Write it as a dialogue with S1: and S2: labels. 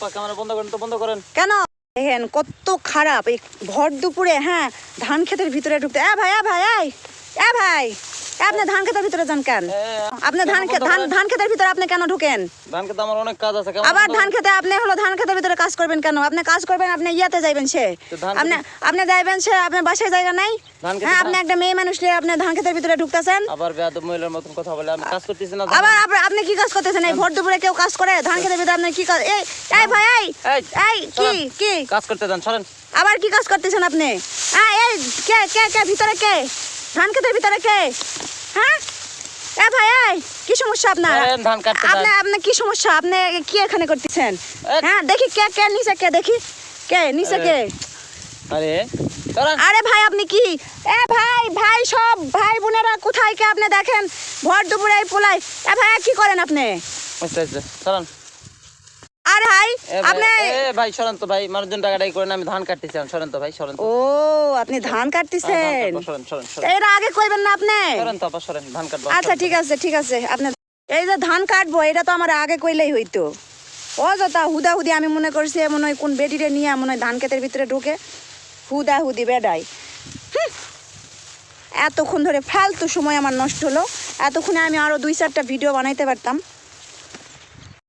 S1: বন্ধ করেন বন্ধ করেন।
S2: কেন? দেখেন, কত খারাপ। এই ভর দুপুরে হ্যাঁ ধান ক্ষেতের ভিতরে ঢুকতে ভাই ভাই এ ভাই আপনি ধান ক্ষেতের ভিতরে যান কেন? আপনি ধান ধান ধান ক্ষেতের ভিতরে আপনি কেন ঢুকেন?
S1: ধান খেতে আমার অনেক কাজ আছে
S2: আবার ধান খেতে আপনি হলো ধান খেতের ভিতরে কাজ করবেন কেন? আপনি কাজ করবেন আপনি ইয়াতে যাইবেন সে। আপনি আপনি যাইবেন সে আপনার বাসায় জায়গা নাই। হ্যাঁ আপনি একটা মেয়ে মানুষ নিয়ে আপনি ধান খেতের ভিতরে ঢুকতেছেন।
S1: আবার বেয়াদব মহিলার মতন কথা বলে আমি কাজ করতেছি না
S2: আবার আপনি- আপনি কি কাজ করতেছেন? এই ভোর দুপুরে কেউ কাজ করে? ধান খেতের ভিতরে আপনি কি কাজ এই এই ভাই এই কি কি?
S1: কাজ করতে সরেন
S2: আবার কি কাজ করতেছেন আপনি? হ্যাঁ এই কে কে কে ভিতরে কে? ধান খেতের ভিতরে কে? হ্যাঁ? এ ভাই এই কি সমস্যা আপনার?
S1: ধান কাটতে
S2: আপনি আপনি কি সমস্যা? আপনি কি এখানে করতেছেন? হ্যাঁ দেখি কে কে নিচে কে দেখি। কে নিচে কে?
S1: আরে
S2: আরে ভাই আপনি কি? এ ভাই ভাই সব ভাই বোনেরা কোথায় কে আপনি দেখেন? ভর দুপুরে এই পোলাই এ ভাই কি করেন আপনি?
S1: আচ্ছা আচ্ছা
S2: আরে ভাই আপনি
S1: ভাই সরেন তো ভাই মানুষজন টাকাটাই করেন আমি ধান কাটতেছি এখন, সরেন তো ভাই সরেন তো
S2: ও আপনি ধান কাটতেছেন? এর আগে কইবেন না আপনি?
S1: সরেন তো আপা সরেন ধান কাটবো
S2: আচ্ছা ঠিক আছে ঠিক আছে। আপনি এই যে ধান কাটবো এটা তো আমার আগে কইলেই হইতো। অযথা হুদা হুদি আমি মনে করছি মনে হয় কোন বেডিরে নিয়ে মনে হয় ধান ক্ষেতের ভিতরে ঢুকে। হুদা হুদি বেডাই। এতক্ষণ ধরে ফালতু সময় আমার নষ্ট হলো। এতক্ষণে আমি আরও দুই চারটা ভিডিও বানাইতে পারতাম।